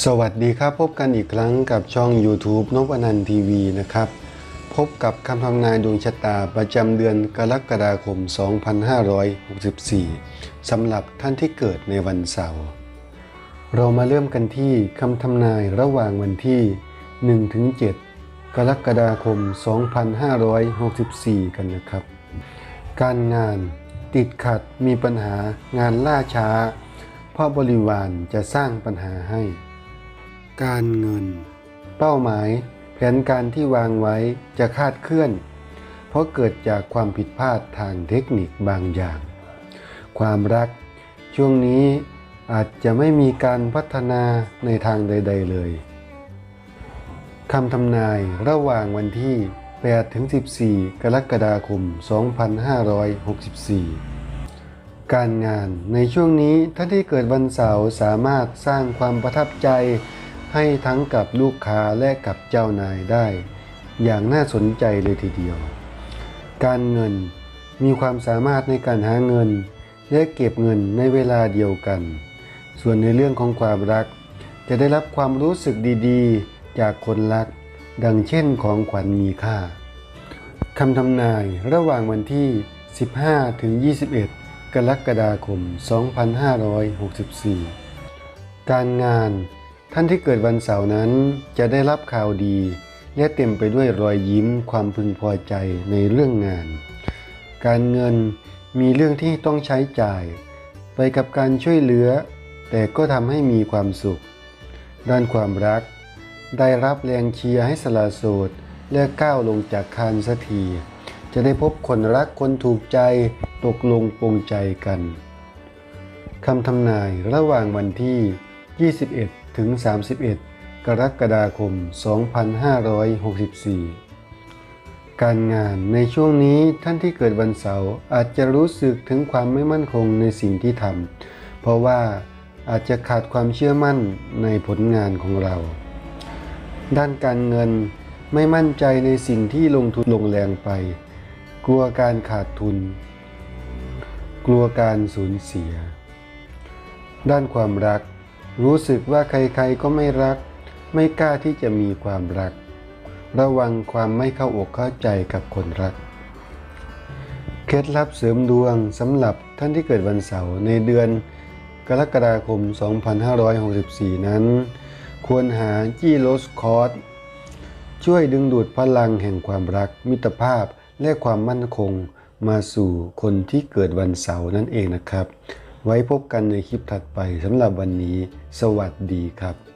สวัสดีครับพบกันอีกครั้งกับช่อง YouTube นพนันทีวีนะครับ พบกับคำทำนายดวงชะตาประจำเดือนกรกฎาคม 2564สำหรับท่านที่เกิดในวันเสาร์เรามาเริ่มกันที่คำทำนายระหว่างวันที่ 1-7 กรกฎาคม 2564 กันนะครับ การงานติดขัดมีปัญหางานล่าช้า เพราะบริวารจะสร้างปัญหาให้ การเงิน เป้าหมาย แผนการที่วางไว้จะคาดเคลื่อน เพราะเกิดจากความผิดพลาดทางเทคนิคบางอย่าง ความรัก ช่วงนี้อาจจะไม่มีการพัฒนาในทางใด ๆ เลยคำทำนายระหว่างวันที่ 8 ถึง 14 กรกฎาคม 2564 การงานในช่วงนี้ท่านที่เกิดวันเสาร์สามารถสร้างความประทับใจ ให้ทั้งกับลูกค้าและกับเจ้านายได้ อย่างน่าสนใจเลยทีเดียว การเงินมีความสามารถในการหาเงิน และเก็บเงินในเวลาเดียวกัน ส่วนในเรื่องของความรัก จะได้รับความรู้สึกดีๆ จากคนรัก ดังเช่นของขวัญมีค่าคำทำนายระหว่างวันที่ 15 ถึง 21 กรกฎาคม 2564 การงาน ท่านที่เกิดวันเสาร์นั้นจะได้รับข่าวดี และเต็มไปด้วยรอยยิ้มความพึงพอใจในเรื่องงาน การเงินมีเรื่องที่ต้องใช้จ่าย ไปกับการช่วยเหลือ แต่ก็ทำให้มีความสุข ด้านความรัก ได้รับแรงเชียร์ให้สละโสดและก้าวลงจากคานสักทีจะได้พบคนรักคนถูกใจตกลงปรงใจกันคำทำนายระหว่างวันที่ 21 ถึง 31 กรกฎาคม 2564 การงานในช่วงนี้ท่านที่เกิดวันเสาร์อาจจะรู้สึกถึงความไม่มั่นคงในสิ่งที่ทำเพราะว่าอาจจะขาดความเชื่อมั่นในผลงานของเรา ด้านการเงินไม่มั่นใจในสิ่งที่ลงทุนลงแรงไป กลัวการขาดทุน กลัวการสูญเสีย ด้านความรัก รู้สึกว่าใครๆก็ไม่รัก ไม่กล้าที่จะมีความรัก ระวังความไม่เข้าอกเข้าใจกับคนรัก เคล็ดลับเสริมดวงสำหรับท่านที่เกิดวันเสาร์ในเดือนกรกฎาคม 2564 นั้น ควรหาจี้โรสคอร์สช่วยดึงดูดพลังแห่งความรัก มิตรภาพและความมั่นคงมาสู่คนที่เกิดวันเสาร์นั่นเองนะครับ ไว้พบกันในคลิปถัดไปสำหรับวันนี้ สวัสดีครับ